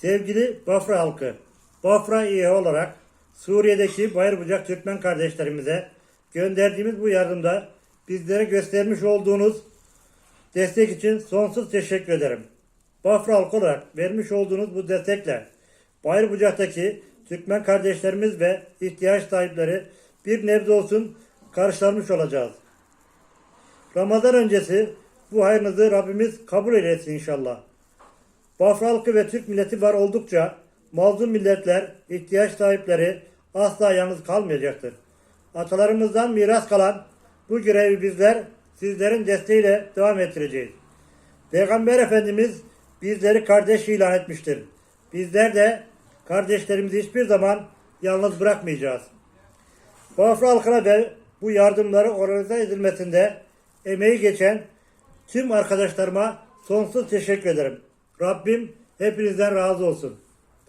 Sevgili Bafra halkı, Bafra İYE olarak Suriye'deki Bayırbucak Türkmen kardeşlerimize gönderdiğimiz bu yardımda bizlere göstermiş olduğunuz destek için sonsuz teşekkür ederim. Bafra halkı olarak vermiş olduğunuz bu destekle Bayırbucak'taki Türkmen kardeşlerimiz ve ihtiyaç sahipleri bir nebze olsun karşılanmış olacağız. Ramazan öncesi bu hayrınızı Rabbimiz kabul eylesin inşallah. Bafra halkı ve Türk milleti var oldukça mazlum milletler, ihtiyaç sahipleri asla yalnız kalmayacaktır. Atalarımızdan miras kalan bu görevi bizler sizlerin desteğiyle devam ettireceğiz. Peygamber Efendimiz bizleri kardeş ilan etmiştir. Bizler de kardeşlerimizi hiçbir zaman yalnız bırakmayacağız. Bafra halkına ve bu yardımları organize edilmesinde emeği geçen tüm arkadaşlarıma sonsuz teşekkür ederim. Rabbim hepinizden razı olsun.